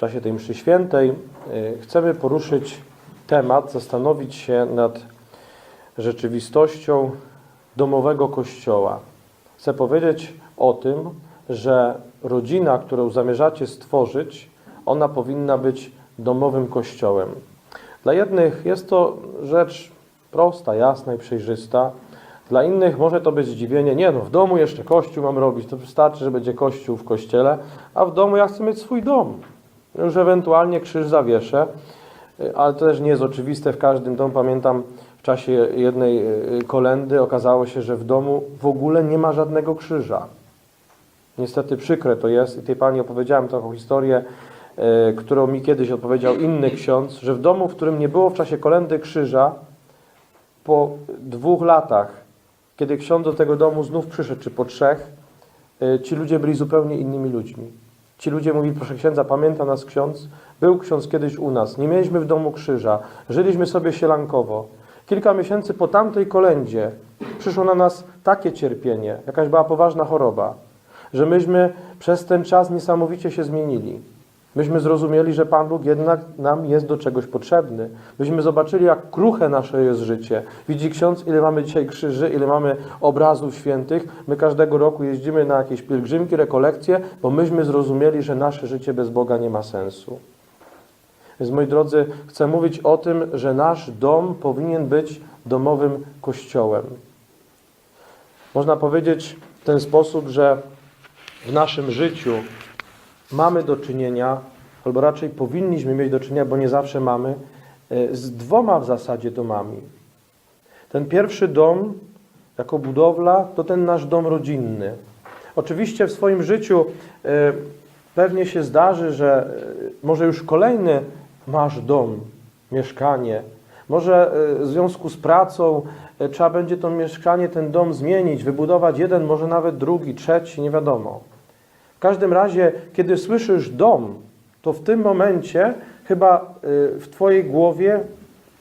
czasie tej mszy świętej y, chcemy poruszyć temat, zastanowić się nad rzeczywistością domowego kościoła. Chcę powiedzieć o tym, że rodzina, którą zamierzacie stworzyć, ona powinna być domowym kościołem. Dla jednych jest to rzecz prosta, jasna i przejrzysta. Dla innych może to być zdziwienie, nie no, w domu jeszcze kościół mam robić, to wystarczy, że będzie kościół w kościele, a w domu ja chcę mieć swój dom. Już ewentualnie krzyż zawieszę, y, ale to też nie jest oczywiste w każdym domu. Pamiętam w czasie jednej y, kolendy okazało się, że w domu w ogóle nie ma żadnego krzyża. Niestety przykre to jest i tej pani opowiedziałem taką historię, y, którą mi kiedyś opowiedział inny ksiądz, że w domu, w którym nie było w czasie kolendy krzyża, po dwóch latach, kiedy ksiądz do tego domu znów przyszedł, czy po trzech, ci ludzie byli zupełnie innymi ludźmi. Ci ludzie mówili, proszę księdza, pamięta nas ksiądz? Był ksiądz kiedyś u nas, nie mieliśmy w domu krzyża, żyliśmy sobie sielankowo. Kilka miesięcy po tamtej kolędzie przyszło na nas takie cierpienie, jakaś była poważna choroba, że myśmy przez ten czas niesamowicie się zmienili. Myśmy zrozumieli, że Pan Bóg jednak nam jest do czegoś potrzebny. Myśmy zobaczyli, jak kruche nasze jest życie. Widzi ksiądz, ile mamy dzisiaj krzyży, ile mamy obrazów świętych. My każdego roku jeździmy na jakieś pielgrzymki, rekolekcje, bo myśmy zrozumieli, że nasze życie bez Boga nie ma sensu. Więc moi drodzy, chcę mówić o tym, że nasz dom powinien być domowym kościołem. Można powiedzieć w ten sposób, że w naszym życiu mamy do czynienia, albo raczej powinniśmy mieć do czynienia, bo nie zawsze mamy, e, z dwoma w zasadzie domami. Ten pierwszy dom, jako budowla, to ten nasz dom rodzinny. Oczywiście w swoim życiu e, pewnie się zdarzy, że e, może już kolejny masz dom, mieszkanie. Może w związku z pracą trzeba będzie to mieszkanie, ten dom zmienić, wybudować jeden, może nawet drugi, trzeci, nie wiadomo. W każdym razie, kiedy słyszysz dom, to w tym momencie chyba y, w Twojej głowie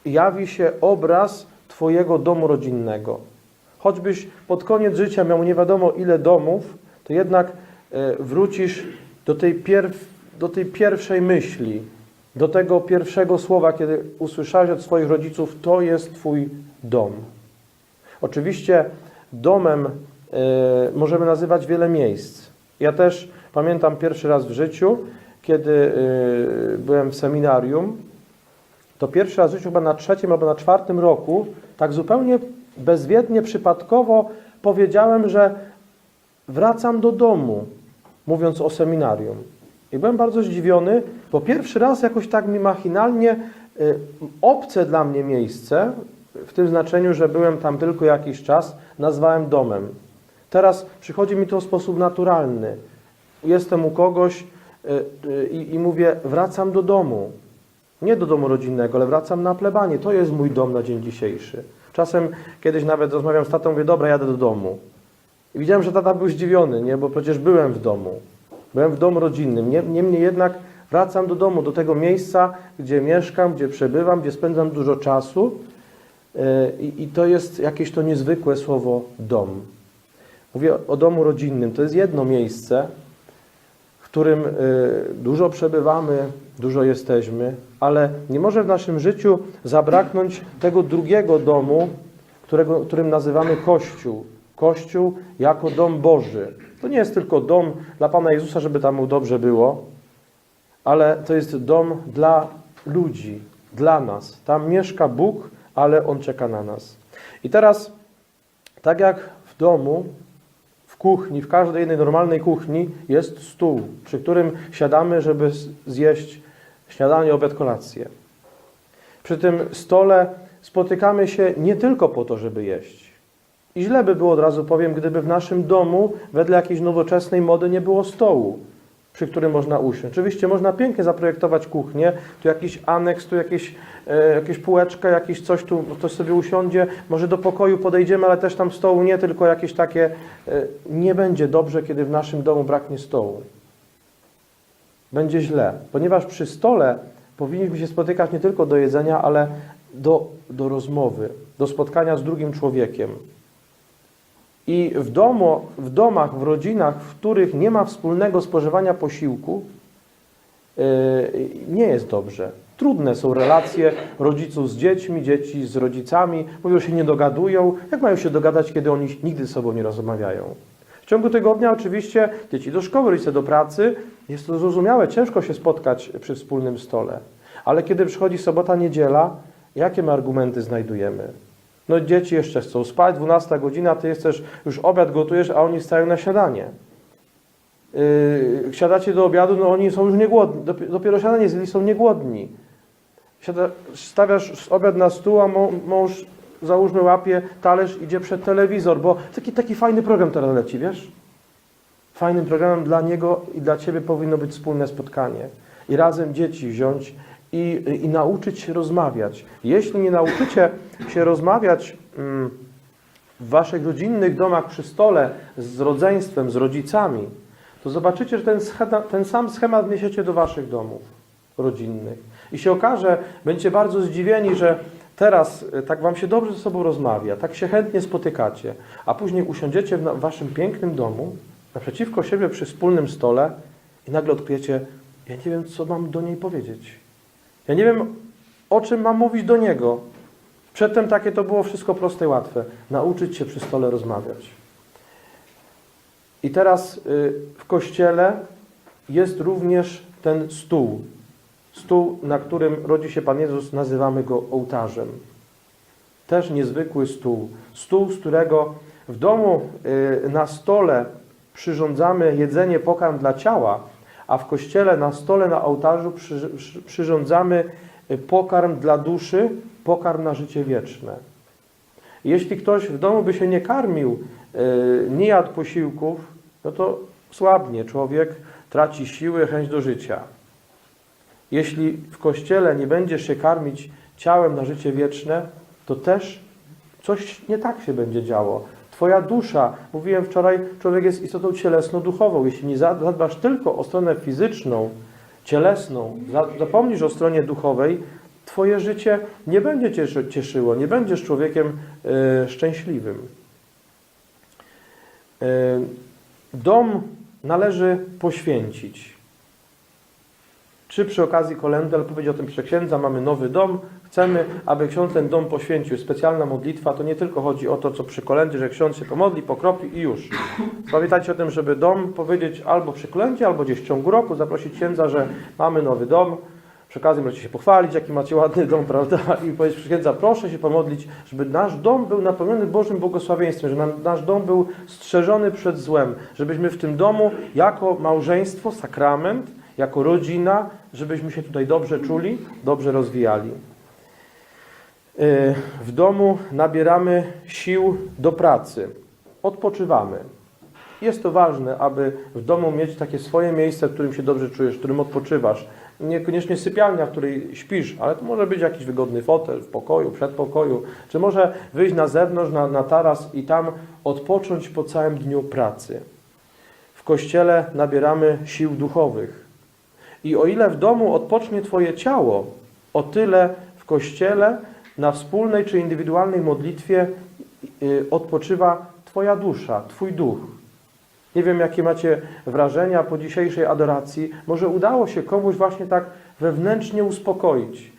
jawi się obraz Twojego domu rodzinnego. Choćbyś pod koniec życia miał nie wiadomo ile domów, to jednak y, wrócisz do tej, pierw, do tej pierwszej myśli, do tego pierwszego słowa, kiedy usłyszałeś od swoich rodziców, to jest Twój dom. Oczywiście domem y, możemy nazywać wiele miejsc. Ja też pamiętam pierwszy raz w życiu, kiedy y, byłem w seminarium, to pierwszy raz w życiu chyba na trzecim albo na czwartym roku, tak zupełnie bezwiednie, przypadkowo powiedziałem, że wracam do domu, mówiąc o seminarium. I byłem bardzo zdziwiony, bo pierwszy raz jakoś tak mi machinalnie y, obce dla mnie miejsce, w tym znaczeniu, że byłem tam tylko jakiś czas, nazwałem domem. Teraz przychodzi mi to w sposób naturalny. Jestem u kogoś y, y, i, i mówię, wracam do domu. Nie do domu rodzinnego, ale wracam na plebanie. To jest mój dom na dzień dzisiejszy. Czasem kiedyś nawet rozmawiam z tatą, mówię, dobra, jadę do domu. I widziałem, że tata był zdziwiony, nie? bo przecież byłem w domu. Byłem w domu rodzinnym. Nie- Niemniej jednak wracam do domu, do tego miejsca, gdzie mieszkam, gdzie przebywam, gdzie spędzam dużo czasu. Y, I, I to jest jakieś to niezwykłe słowo dom. Mówię o domu rodzinnym. To jest jedno miejsce, w którym y, dużo przebywamy, dużo jesteśmy, ale nie może w naszym życiu zabraknąć tego drugiego domu, którego, którym nazywamy Kościół. Kościół jako dom Boży. To nie jest tylko dom dla Pana Jezusa, żeby tam mu dobrze było, ale to jest dom dla ludzi, dla nas. Tam mieszka Bóg, ale On czeka na nas. I teraz, tak jak w domu, kuchni, w każdej innej normalnej kuchni jest stół, przy którym siadamy, żeby zjeść śniadanie, obiad, kolację. Przy tym stole spotykamy się nie tylko po to, żeby jeść. I źle by było, od razu powiem, gdyby w naszym domu wedle jakiejś nowoczesnej mody nie było stołu, przy którym można usiąść. Oczywiście można pięknie zaprojektować kuchnię, tu jakiś aneks, tu jakieś, e, jakieś półeczka, jakieś coś, tu ktoś sobie usiądzie, może do pokoju podejdziemy, ale też tam stołu nie, tylko jakieś takie... E, nie będzie dobrze, kiedy w naszym domu braknie stołu. Będzie źle, ponieważ przy stole powinniśmy się spotykać nie tylko do jedzenia, ale do, do rozmowy, do spotkania z drugim człowiekiem. I w, domu, w domach, w rodzinach, w których nie ma wspólnego spożywania posiłku, y, nie jest dobrze. Trudne są relacje rodziców z dziećmi, dzieci z rodzicami. Mówią, się nie dogadują. Jak mają się dogadać, kiedy oni nigdy ze sobą nie rozmawiają? W ciągu tygodnia oczywiście dzieci do szkoły, rodzice do pracy. Jest to zrozumiałe, ciężko się spotkać przy wspólnym stole. Ale kiedy przychodzi sobota, niedziela, jakie my argumenty znajdujemy? No dzieci jeszcze chcą spać, 12 godzina, ty chcesz, już obiad gotujesz, a oni stają na śniadanie. Yy, siadacie do obiadu, no oni są już niegłodni, dopi- dopiero śniadanie zjedli, są niegłodni. Siada, stawiasz obiad na stół, a mą- mąż, załóżmy, łapie talerz, idzie przed telewizor, bo taki, taki fajny program teraz leci, wiesz? Fajnym programem dla niego i dla ciebie powinno być wspólne spotkanie. I razem dzieci wziąć i, i nauczyć się rozmawiać. Jeśli nie nauczycie się rozmawiać mm, w waszych rodzinnych domach przy stole z rodzeństwem, z rodzicami, to zobaczycie, że ten, ten sam schemat wniesiecie do waszych domów rodzinnych. I się okaże, będziecie bardzo zdziwieni, że teraz e, tak wam się dobrze ze sobą rozmawia, tak się chętnie spotykacie, a później usiądziecie w waszym pięknym domu, naprzeciwko siebie przy wspólnym stole i nagle odkryjecie, ja nie wiem, co mam do niej powiedzieć. Ja nie wiem, o czym mam mówić do niego. Przedtem takie to było wszystko proste i łatwe. Nauczyć się przy stole rozmawiać. I teraz y, w kościele jest również ten stół. Stół, na którym rodzi się Pan Jezus, nazywamy go ołtarzem. Też niezwykły stół. Stół, z którego w domu y, na stole przyrządzamy jedzenie, pokarm dla ciała, a w kościele na stole, na ołtarzu przy, przy, przyrządzamy y, pokarm dla duszy, pokarm na życie wieczne. Jeśli ktoś w domu by się nie karmił, y, nie jadł posiłków, no to słabnie człowiek, traci siły, chęć do życia. Jeśli w kościele nie będziesz się karmić ciałem na życie wieczne, to też coś nie tak się będzie działo. Twoja dusza, mówiłem wczoraj, człowiek jest istotą cielesno-duchową. Jeśli nie zadbasz tylko o stronę fizyczną, cielesną, za- zapomnisz o stronie duchowej, Twoje życie nie będzie cieszy, cieszyło, nie będziesz człowiekiem e, szczęśliwym. E, dom należy poświęcić. Czy przy okazji kolendy, ale o tym przeksiędza, mamy nowy dom, chcemy, aby ksiądz ten dom poświęcił. Specjalna modlitwa to nie tylko chodzi o to, co przy kolędzie, że ksiądz się pomodli, pokropi i już. Pamiętajcie o tym, żeby dom powiedzieć albo przy kolędzie, albo gdzieś w ciągu roku, zaprosić księdza, że mamy nowy dom. Przy okazji możecie się pochwalić, jaki macie ładny dom, prawda? I powiedzieć księdza, proszę się pomodlić, żeby nasz dom był napełniony Bożym błogosławieństwem, żeby nasz dom był strzeżony przed złem, żebyśmy w tym domu jako małżeństwo, sakrament, jako rodzina, żebyśmy się tutaj dobrze czuli, dobrze rozwijali. Yy, W domu nabieramy sił do pracy, odpoczywamy. Jest to ważne, aby w domu mieć takie swoje miejsce, w którym się dobrze czujesz, w którym odpoczywasz. Niekoniecznie sypialnia, w której śpisz, ale to może być jakiś wygodny fotel w pokoju, przedpokoju, czy może wyjść na zewnątrz, na, na taras i tam odpocząć po całym dniu pracy. W kościele nabieramy sił duchowych. I o ile w domu odpocznie Twoje ciało, o tyle w kościele na wspólnej czy indywidualnej modlitwie y, odpoczywa Twoja dusza, Twój duch. Nie wiem, jakie macie wrażenia po dzisiejszej adoracji. Może udało się komuś właśnie tak wewnętrznie uspokoić.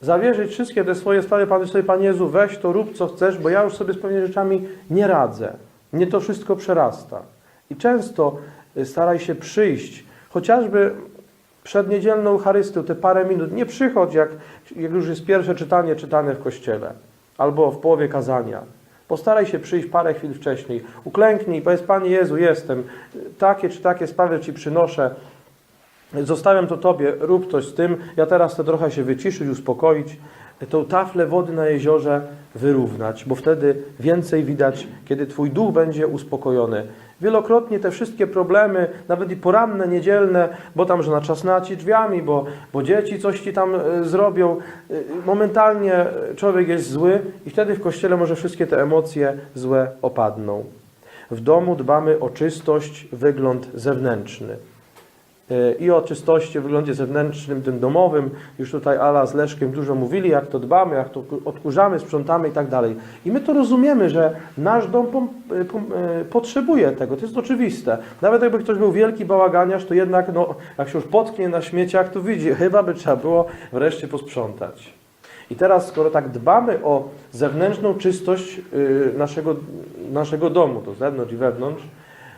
Zawierzyć wszystkie te swoje sprawy, Panu sobie, Panie Jezu, weź to, rób co chcesz, bo ja już sobie z pewnymi rzeczami nie radzę. Mnie to wszystko przerasta. I często y, staraj się przyjść, chociażby przed niedzielną Eucharystią, te parę minut. Nie przychodź, jak, jak już jest pierwsze czytanie czytane w kościele albo w połowie kazania. Postaraj się przyjść parę chwil wcześniej. Uklęknij powiedz, Panie Jezu, jestem. Takie czy takie sprawy Ci przynoszę. Zostawiam to Tobie, rób coś z tym. Ja teraz chcę trochę się wyciszyć, uspokoić. Tą taflę wody na jeziorze wyrównać, bo wtedy więcej widać, kiedy Twój duch będzie uspokojony. Wielokrotnie te wszystkie problemy, nawet i poranne, niedzielne, bo tam, że na czas naci drzwiami, bo, bo dzieci coś Ci tam e, zrobią, e, momentalnie człowiek jest zły i wtedy w kościele może wszystkie te emocje złe opadną. W domu dbamy o czystość, wygląd zewnętrzny. E, i o czystości, wyglądzie zewnętrznym, tym domowym. Już tutaj Ala z Leszkiem dużo mówili, jak to dbamy, jak to odkurzamy, sprzątamy i tak dalej. I my to rozumiemy, że nasz dom e, e, potrzebuje tego, to jest oczywiste. Nawet jakby ktoś był wielki bałaganiarz, to jednak, no, jak się już potknie na śmieciach, to widzi, chyba by trzeba było wreszcie posprzątać. I teraz, skoro tak dbamy o zewnętrzną czystość y, naszego, naszego domu, to zewnątrz i wewnątrz,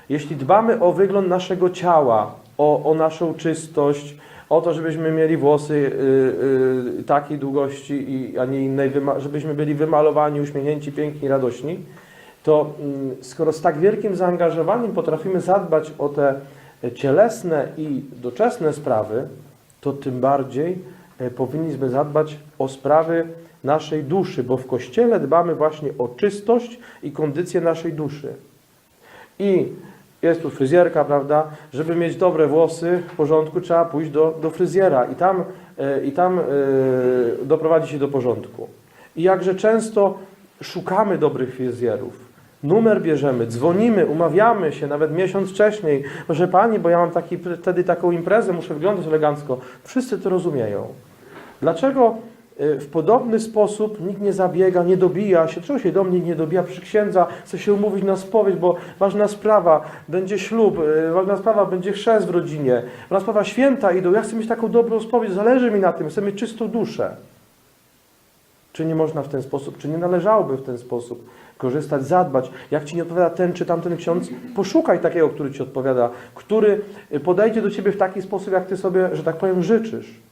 jeśli dbamy o wygląd naszego ciała, o, o naszą czystość, o to, żebyśmy mieli włosy y, y, takiej długości, i, a nie innej, żebyśmy byli wymalowani, uśmiechnięci, piękni, radośni, to mm, skoro z tak wielkim zaangażowaniem potrafimy zadbać o te cielesne i doczesne sprawy, to tym bardziej e, powinniśmy zadbać o sprawy naszej duszy, bo w Kościele dbamy właśnie o czystość i kondycję naszej duszy. I jest tu fryzjerka, prawda? Żeby mieć dobre włosy w porządku, trzeba pójść do, do fryzjera i tam, e, i tam e, doprowadzić się do porządku. I jakże często szukamy dobrych fryzjerów. Numer bierzemy, dzwonimy, umawiamy się nawet miesiąc wcześniej. Proszę Pani, bo ja mam taki, wtedy taką imprezę, muszę wyglądać elegancko. Wszyscy to rozumieją. Dlaczego w podobny sposób nikt nie zabiega, nie dobija się, czego się do mnie nie dobija? Przy księdza, chce się umówić na spowiedź, bo ważna sprawa, będzie ślub, y, ważna sprawa, będzie chrzest w rodzinie, ważna sprawa, święta idą, ja chcę mieć taką dobrą spowiedź, zależy mi na tym, chcę mieć czystą duszę. Czy nie można w ten sposób, czy nie należałoby w ten sposób korzystać, zadbać. Jak ci nie odpowiada ten czy tamten ksiądz, poszukaj takiego, który ci odpowiada, który podejdzie do ciebie w taki sposób, jak ty sobie, że tak powiem, życzysz.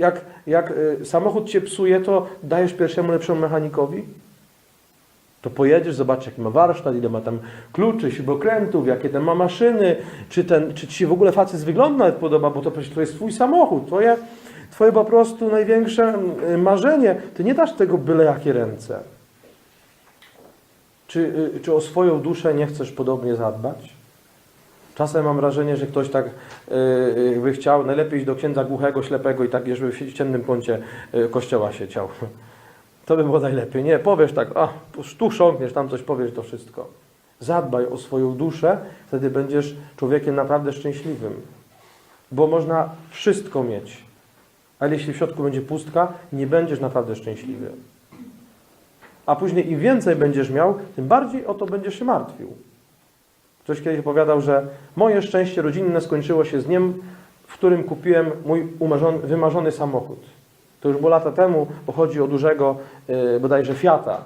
Jak, jak y, samochód cię psuje, to dajesz pierwszemu lepszemu mechanikowi? To pojedziesz, zobaczysz, jaki ma warsztat, ile ma tam kluczy, śrubokrętów, jakie tam ma maszyny, czy, ten, czy ci się w ogóle facet z wyglądu nawet podoba, bo to przecież to jest twój samochód, twoje, twoje po prostu największe y, marzenie. Ty nie dasz tego byle jakie ręce. Czy, y, czy o swoją duszę nie chcesz podobnie zadbać? Czasem mam wrażenie, że ktoś tak yy, by chciał, najlepiej iść do księdza głuchego, ślepego i tak, żeby w ciemnym kącie yy, kościoła siedział. To by było najlepiej. Nie, powiesz tak, a tu chrząkniesz, tam coś powiesz, to wszystko. Zadbaj o swoją duszę, wtedy będziesz człowiekiem naprawdę szczęśliwym. Bo można wszystko mieć, ale jeśli w środku będzie pustka, nie będziesz naprawdę szczęśliwy. A później im więcej będziesz miał, tym bardziej o to będziesz się martwił. Ktoś kiedyś opowiadał, że moje szczęście rodzinne skończyło się z dniem, w którym kupiłem mój umarzony, wymarzony samochód. To już było lata temu, bo chodzi o dużego yy, bodajże Fiata.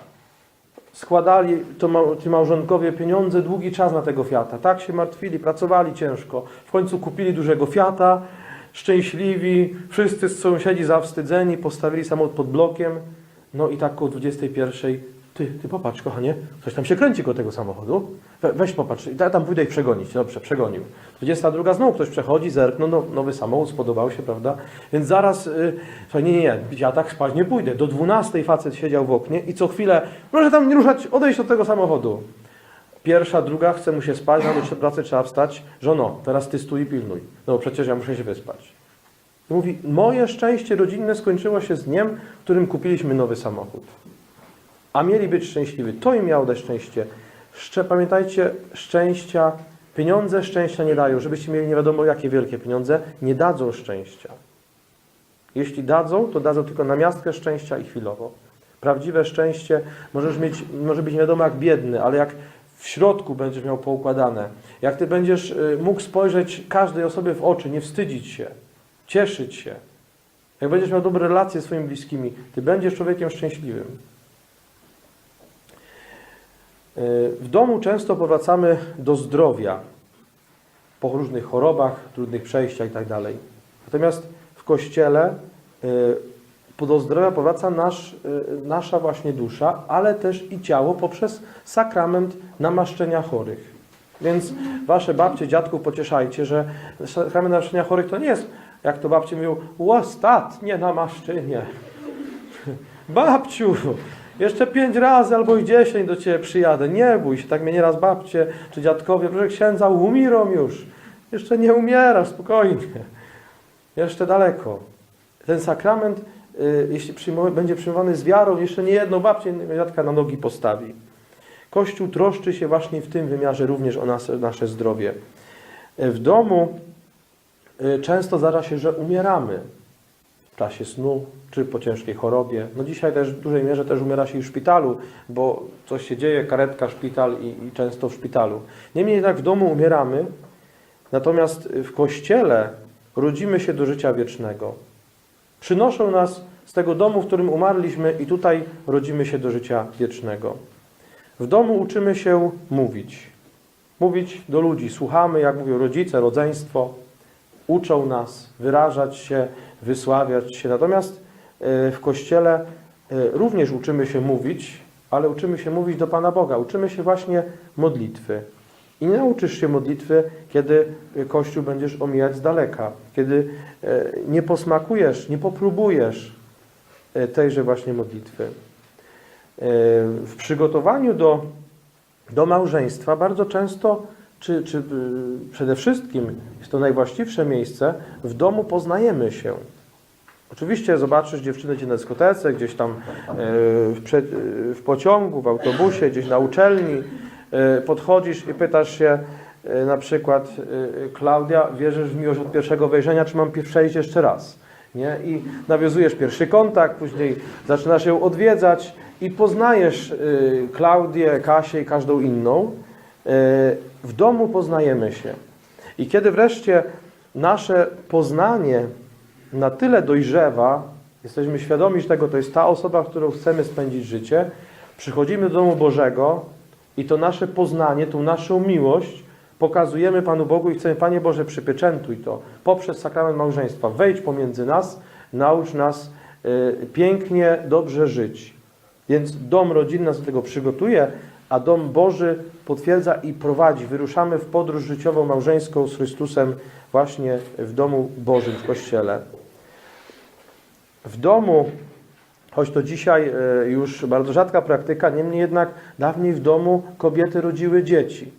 Składali to ma, ci małżonkowie pieniądze długi czas na tego Fiata. Tak się martwili, pracowali ciężko. W końcu kupili dużego Fiata, szczęśliwi, wszyscy sąsiedzi zawstydzeni, postawili samochód pod blokiem. No i tak koło 21 ty, ty popatrz, kochanie, coś tam się kręci koło tego samochodu. We, weź popatrz, ja tam pójdę ich przegonić. Dobrze, przegonił. 22 znowu ktoś przechodzi, zerknął, no, nowy samochód, spodobał się, prawda? Więc zaraz, yy, nie, nie, nie, ja tak spać nie pójdę. Do 12 facet siedział w oknie i co chwilę, proszę tam nie ruszać, odejść od tego samochodu. Pierwsza, druga, chce mu się spać, rano do pracy trzeba wstać. Żono, teraz ty stój i pilnuj. No przecież ja muszę się wyspać. I mówi, moje szczęście rodzinne skończyło się z dniem, w którym kupiliśmy nowy samochód a mieli być szczęśliwi. To im miało dać szczęście. Szcze, pamiętajcie, szczęścia, pieniądze szczęścia nie dają. Żebyście mieli nie wiadomo jakie wielkie pieniądze, nie dadzą szczęścia. Jeśli dadzą, to dadzą tylko na miastkę szczęścia i chwilowo. Prawdziwe szczęście możesz mieć, może być nie wiadomo jak biedny, ale jak w środku będziesz miał poukładane, jak ty będziesz y, mógł spojrzeć każdej osobie w oczy, nie wstydzić się, cieszyć się, jak będziesz miał dobre relacje z swoimi bliskimi, ty będziesz człowiekiem szczęśliwym. W domu często powracamy do zdrowia po różnych chorobach, trudnych przejściach itd. Natomiast w kościele do zdrowia powraca nasz, nasza właśnie dusza, ale też i ciało poprzez sakrament namaszczenia chorych. Więc wasze babcie, dziadków pocieszajcie, że sakrament namaszczenia chorych to nie jest, jak to babcie mówią, ostatnie namaszczenie. Babciu, jeszcze pięć razy albo i dziesięć do Ciebie przyjadę. Nie bój się, tak mnie nieraz babcie czy dziadkowie, proszę księdza, umieram już. Jeszcze nie umierasz, spokojnie. Jeszcze daleko. Ten sakrament, y, jeśli będzie przyjmowany z wiarą, jeszcze nie jedną babcię dziadka na nogi postawi. Kościół troszczy się właśnie w tym wymiarze również o nasze, nasze zdrowie. W domu e, często zdarza się, że umieramy w czasie snu, czy po ciężkiej chorobie. No dzisiaj też w dużej mierze też umiera się w szpitalu, bo coś się dzieje, karetka, szpital i, i często w szpitalu. Niemniej jednak w domu umieramy, natomiast w kościele rodzimy się do życia wiecznego. Przynoszą nas z tego domu, w którym umarliśmy i tutaj rodzimy się do życia wiecznego. W domu uczymy się mówić. Mówić do ludzi. Słuchamy, jak mówią rodzice, rodzeństwo. Uczą nas wyrażać się, wysławiać się. Natomiast e, w Kościele e, również uczymy się mówić, ale uczymy się mówić do Pana Boga. Uczymy się właśnie modlitwy. I nie nauczysz się modlitwy, kiedy Kościół będziesz omijać z daleka, kiedy e, nie posmakujesz, nie popróbujesz tejże właśnie modlitwy. W przygotowaniu do, do małżeństwa bardzo często, czy, czy y, przede wszystkim jest to najwłaściwsze miejsce, w domu poznajemy się. Oczywiście zobaczysz dziewczynę gdzieś na dyskotece, gdzieś tam e, w, przed, w pociągu, w autobusie, gdzieś na uczelni. E, Podchodzisz i pytasz się e, na przykład e, Klaudia, wierzysz w miłość od pierwszego wejrzenia, czy mam przejść jeszcze raz? Nie? I nawiązujesz pierwszy kontakt, później zaczynasz ją odwiedzać i poznajesz e, Klaudię, Kasię i każdą inną. W domu poznajemy się. I kiedy wreszcie nasze poznanie na tyle dojrzewa, jesteśmy świadomi, że tego to jest ta osoba, którą chcemy spędzić życie, przychodzimy do domu Bożego i to nasze poznanie, tą naszą miłość pokazujemy Panu Bogu i chcemy, Panie Boże, przypieczętuj to poprzez sakrament małżeństwa. Wejdź pomiędzy nas, naucz nas y, pięknie, dobrze żyć. Więc dom rodzinny nas do tego przygotuje, a dom Boży potwierdza i prowadzi. Wyruszamy w podróż życiową małżeńską z Chrystusem właśnie w domu Bożym, w Kościele. W domu, choć to dzisiaj e, już bardzo rzadka praktyka, niemniej jednak dawniej w domu kobiety rodziły dzieci.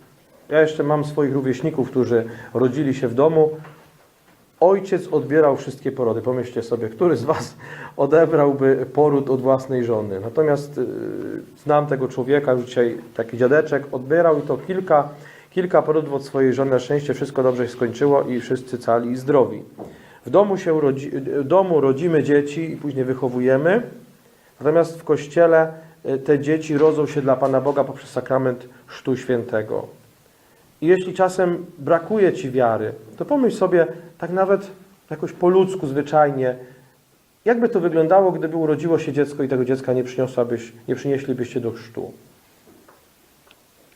Ja jeszcze mam swoich rówieśników, którzy rodzili się w domu. Ojciec odbierał wszystkie porody. Pomyślcie sobie, który z Was odebrałby poród od własnej żony. Natomiast y, znam tego człowieka, już dzisiaj taki dziadeczek, odbierał i to kilka, kilka porodów od swojej żony. Na szczęście wszystko dobrze się skończyło i wszyscy cali i zdrowi. W domu, się rodzi, w domu rodzimy dzieci i później wychowujemy. Natomiast w kościele y, te dzieci rodzą się dla Pana Boga poprzez sakrament Chrztu Świętego. I jeśli czasem brakuje ci wiary, to pomyśl sobie tak nawet jakoś po ludzku, zwyczajnie, jakby to wyglądało, gdyby urodziło się dziecko i tego dziecka nie przyniosłabyś, nie przynieślibyście do chrztu.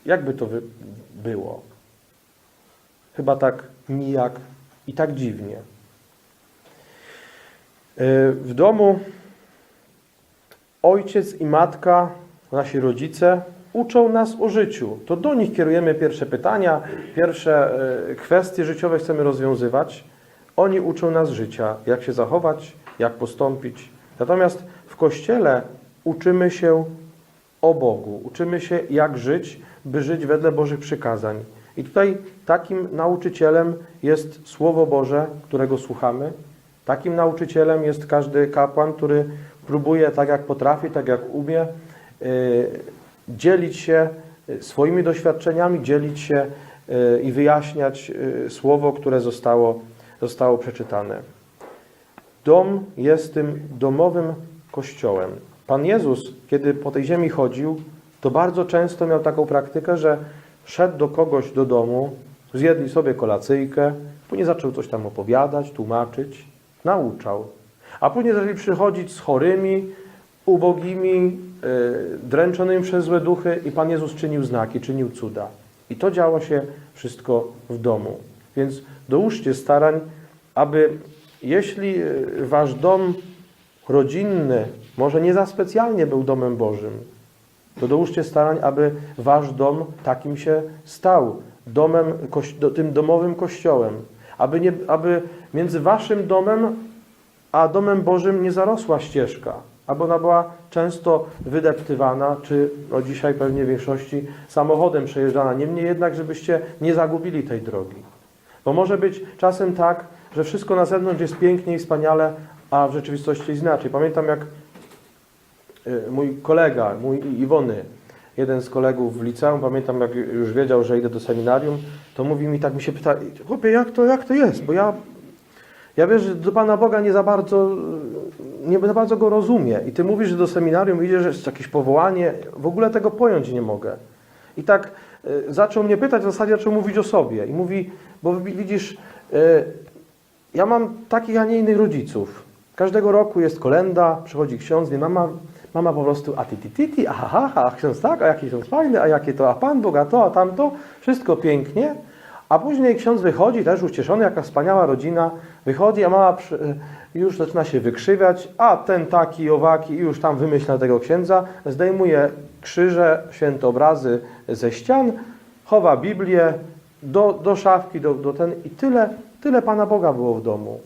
Jakby to było? Chyba tak nijak i tak dziwnie. Yy, W domu ojciec i matka, nasi rodzice, uczą nas o życiu. To do nich kierujemy pierwsze pytania, pierwsze e, kwestie życiowe chcemy rozwiązywać. Oni uczą nas życia, jak się zachować, jak postąpić. Natomiast w Kościele uczymy się o Bogu, uczymy się jak żyć, by żyć wedle Bożych przykazań. I tutaj takim nauczycielem jest Słowo Boże, którego słuchamy. Takim nauczycielem jest każdy kapłan, który próbuje tak jak potrafi, tak jak umie, y, dzielić się y, swoimi doświadczeniami, dzielić się y, i wyjaśniać y, słowo, które zostało, zostało przeczytane. Dom jest tym domowym kościołem. Pan Jezus, kiedy po tej ziemi chodził, to bardzo często miał taką praktykę, że szedł do kogoś do domu, zjedli sobie kolacyjkę, później zaczął coś tam opowiadać, tłumaczyć, nauczał. A później zaczęli przychodzić z chorymi, ubogimi, yy, dręczonymi przez złe duchy i Pan Jezus czynił znaki, czynił cuda. I to działo się wszystko w domu. Więc dołóżcie starań, aby jeśli yy, wasz dom rodzinny może nie za specjalnie był domem Bożym, to dołóżcie starań, aby wasz dom takim się stał, domem, tym domowym kościołem, aby, nie, aby między waszym domem a domem Bożym nie zarosła ścieżka, aby ona była często wydeptywana, czy no dzisiaj pewnie w większości samochodem przejeżdżana. Niemniej jednak, żebyście nie zagubili tej drogi. Bo może być czasem tak, że wszystko na zewnątrz jest pięknie i wspaniale, a w rzeczywistości jest inaczej. Pamiętam jak y, mój kolega, mój Iwony, jeden z kolegów w liceum, pamiętam jak już wiedział, że idę do seminarium, to mówi mi tak, mi się pyta, chłopie, jak to, jak to jest? Bo ja, ja wiesz, że do Pana Boga nie za bardzo, nie za bardzo Go rozumie. I Ty mówisz, że do seminarium idziesz, że jest jakieś powołanie, w ogóle tego pojąć nie mogę. I tak y, zaczął mnie pytać, w zasadzie zaczął mówić o sobie. I mówi, bo widzisz, y, ja mam takich, a nie innych rodziców. Każdego roku jest kolenda, przychodzi ksiądz, nie mama, mama po prostu a ti ti ti, ti a ha, ha, ha, a ksiądz tak, a jaki ksiądz fajny, a jakie to, a Pan Bóg, a to, a tamto, wszystko pięknie. A później ksiądz wychodzi, też ucieszony, jaka wspaniała rodzina, wychodzi, a mama już zaczyna się wykrzywiać, a ten taki, owaki, już tam wymyśla tego księdza, zdejmuje krzyże, święte obrazy ze ścian, chowa Biblię do, do szafki, do, do ten i tyle, tyle Pana Boga było w domu.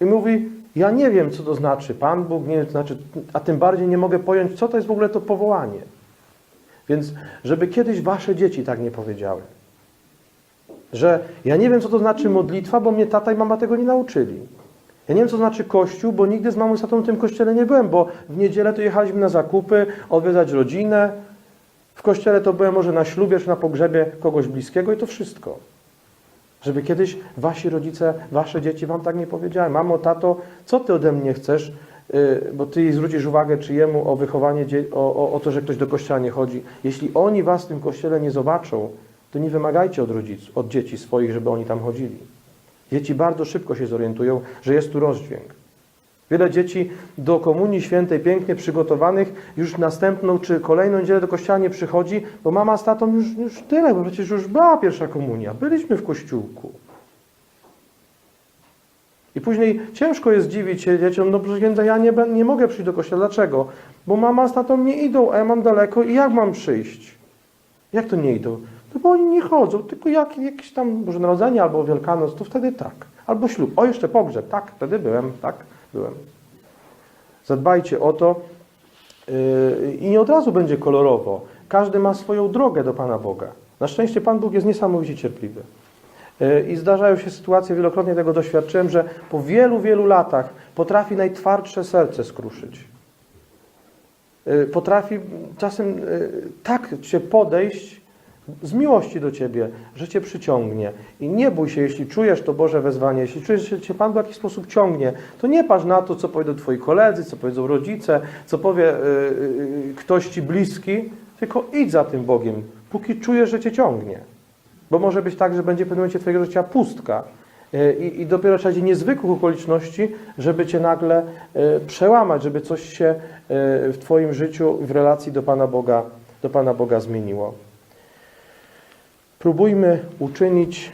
I mówi, ja nie wiem, co to znaczy Pan Bóg, nie wiem, to znaczy, a tym bardziej nie mogę pojąć, co to jest w ogóle to powołanie. Więc, żeby kiedyś wasze dzieci tak nie powiedziały. Że ja nie wiem, co to znaczy modlitwa, bo mnie tata i mama tego nie nauczyli. Ja nie wiem, co znaczy kościół, bo nigdy z mamą i tatą w tym kościele nie byłem, bo w niedzielę to jechaliśmy na zakupy, odwiedzać rodzinę. W kościele to byłem może na ślubie czy na pogrzebie kogoś bliskiego i to wszystko. Żeby kiedyś wasi rodzice, wasze dzieci wam tak nie powiedziały. Mamo, tato, co ty ode mnie chcesz? Yy, Bo ty zwrócisz uwagę czyjemu o wychowanie, o, o, o to, że ktoś do kościoła nie chodzi. Jeśli oni was w tym kościele nie zobaczą, to nie wymagajcie od rodziców, od dzieci swoich, żeby oni tam chodzili. Dzieci bardzo szybko się zorientują, że jest tu rozdźwięk. Wiele dzieci do Komunii Świętej pięknie przygotowanych już następną czy kolejną niedzielę do kościoła nie przychodzi, bo mama z tatą już, już tyle, bo przecież już była pierwsza komunia. Byliśmy w kościółku. I później ciężko jest dziwić się dzieciom, no księdza, ja nie, nie mogę przyjść do kościoła. Dlaczego? Bo mama z tatą nie idą, a ja mam daleko i jak mam przyjść? Jak to nie idą? No bo oni nie chodzą, tylko jak, jakieś tam Boże Narodzenie albo Wielkanoc, to wtedy tak. Albo ślub. O, jeszcze pogrzeb. Tak, wtedy byłem, tak, byłem. Zadbajcie o to yy, i nie od razu będzie kolorowo. Każdy ma swoją drogę do Pana Boga. Na szczęście Pan Bóg jest niesamowicie cierpliwy. Yy, I zdarzają się sytuacje, wielokrotnie tego doświadczyłem, że po wielu, wielu latach potrafi najtwardsze serce skruszyć. Yy, Potrafi czasem yy, tak Cię podejść z miłości do Ciebie, że Cię przyciągnie. I nie bój się, jeśli czujesz to Boże wezwanie, jeśli czujesz, że Cię Pan w jakiś sposób ciągnie, to nie patrz na to, co powiedzą Twoi koledzy, co powiedzą rodzice, co powie yy, ktoś Ci bliski, tylko idź za tym Bogiem, póki czujesz, że Cię ciągnie. Bo może być tak, że będzie w pewnym momencie Twojego życia pustka. Yy, I, dopiero trzeba niezwykłych okoliczności, żeby Cię nagle yy, przełamać, żeby coś się w Twoim życiu, w relacji do Pana Boga, do Pana Boga zmieniło. Próbujmy uczynić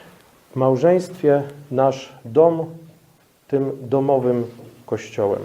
w małżeństwie nasz dom tym domowym kościołem.